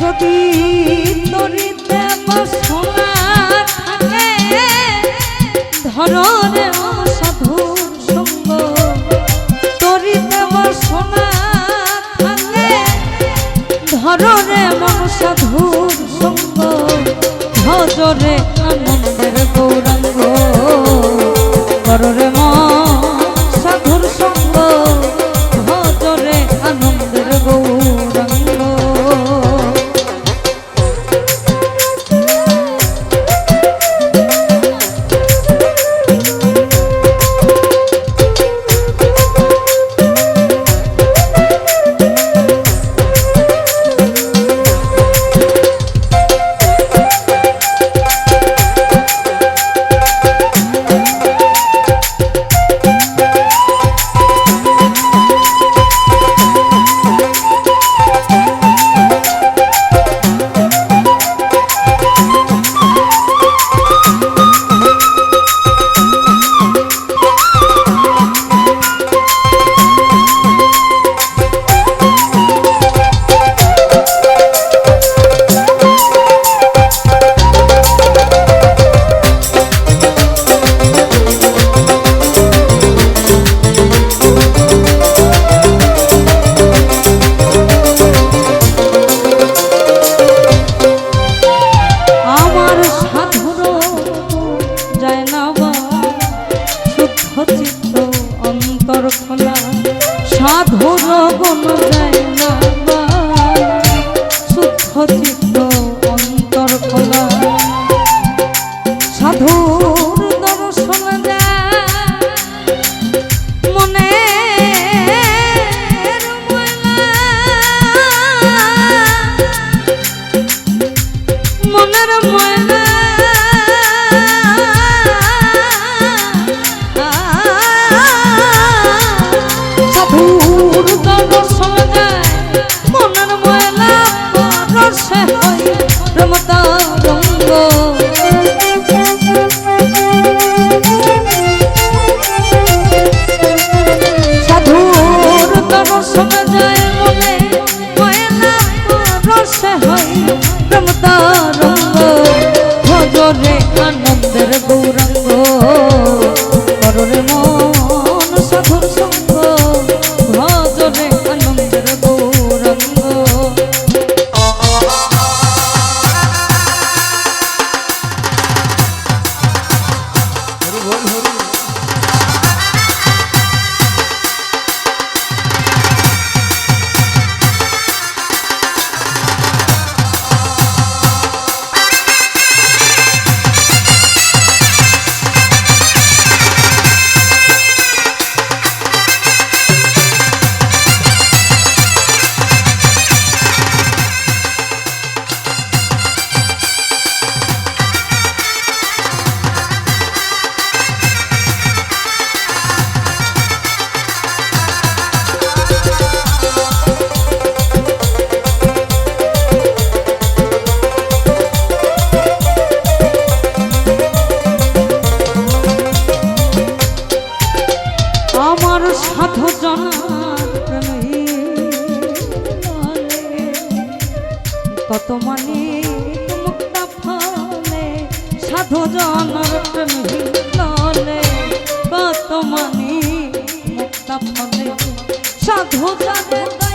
যদি তরিতে বাসনা থাকে ধরনে সাধুর সঙ্গ। তরিতে বাসনা থাকে ধরনে মন সাধুর সঙ্গ। ভজরে সাধু সাধু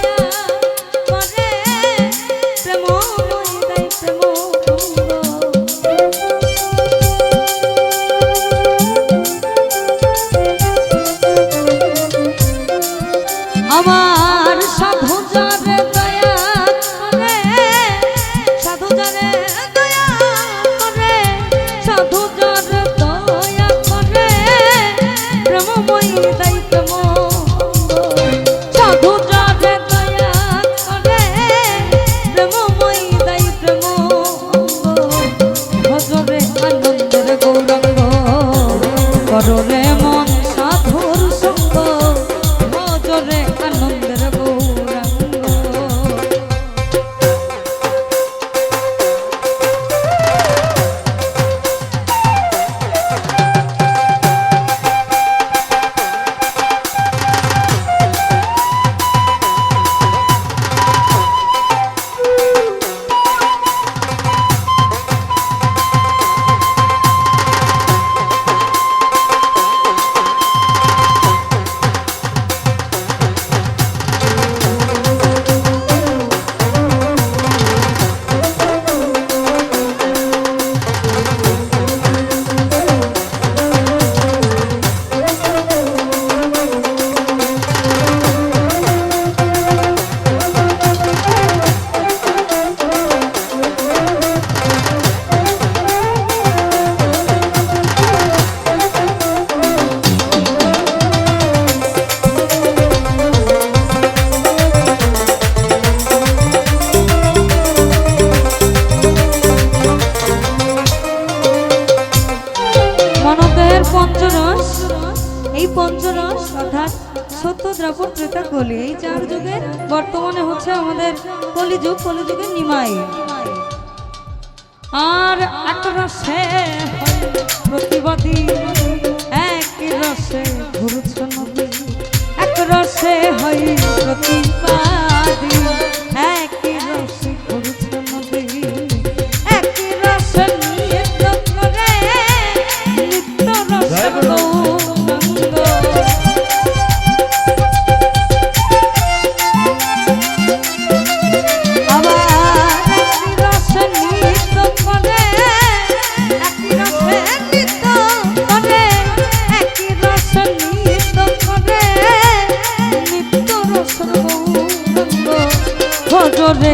চার যুগের, বর্তমানে হচ্ছে আমাদের কলিযুগ কলিযুগের নিমাই। আর একটা রসে প্রতিবাদী, এক রসে ঘুরছ নদী, এক রসে হয় প্রতিবাদ। করে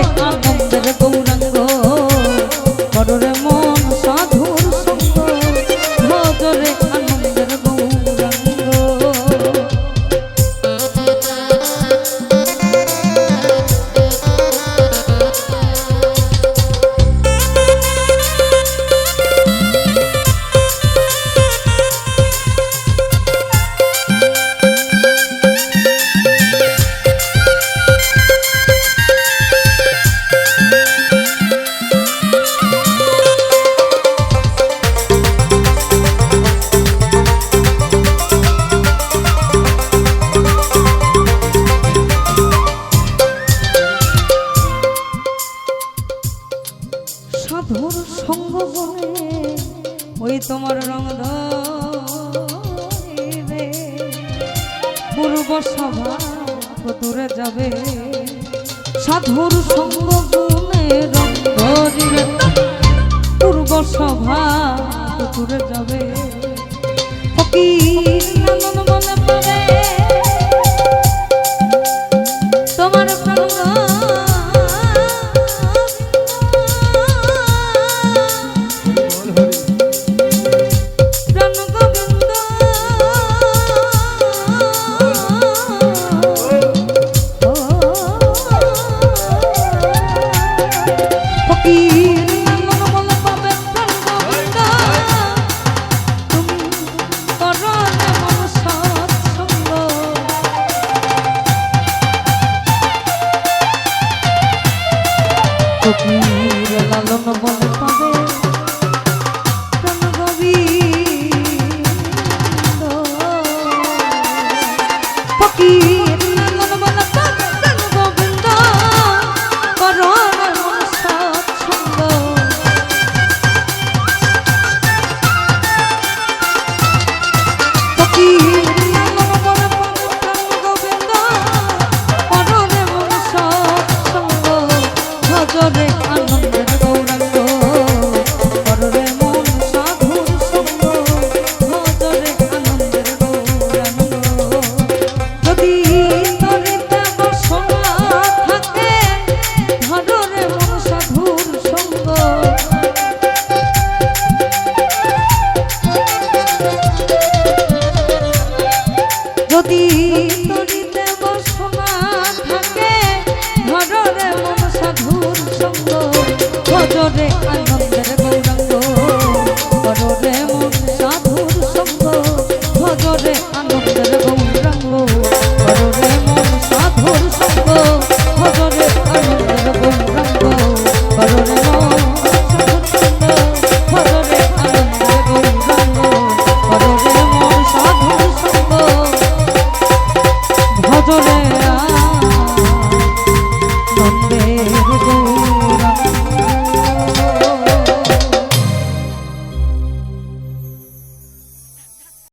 পূর্ব সভা দূরে যাবে। সাধুর সঙ্গ গুণে পূর্ব সভা দূরে যাবে। ফকির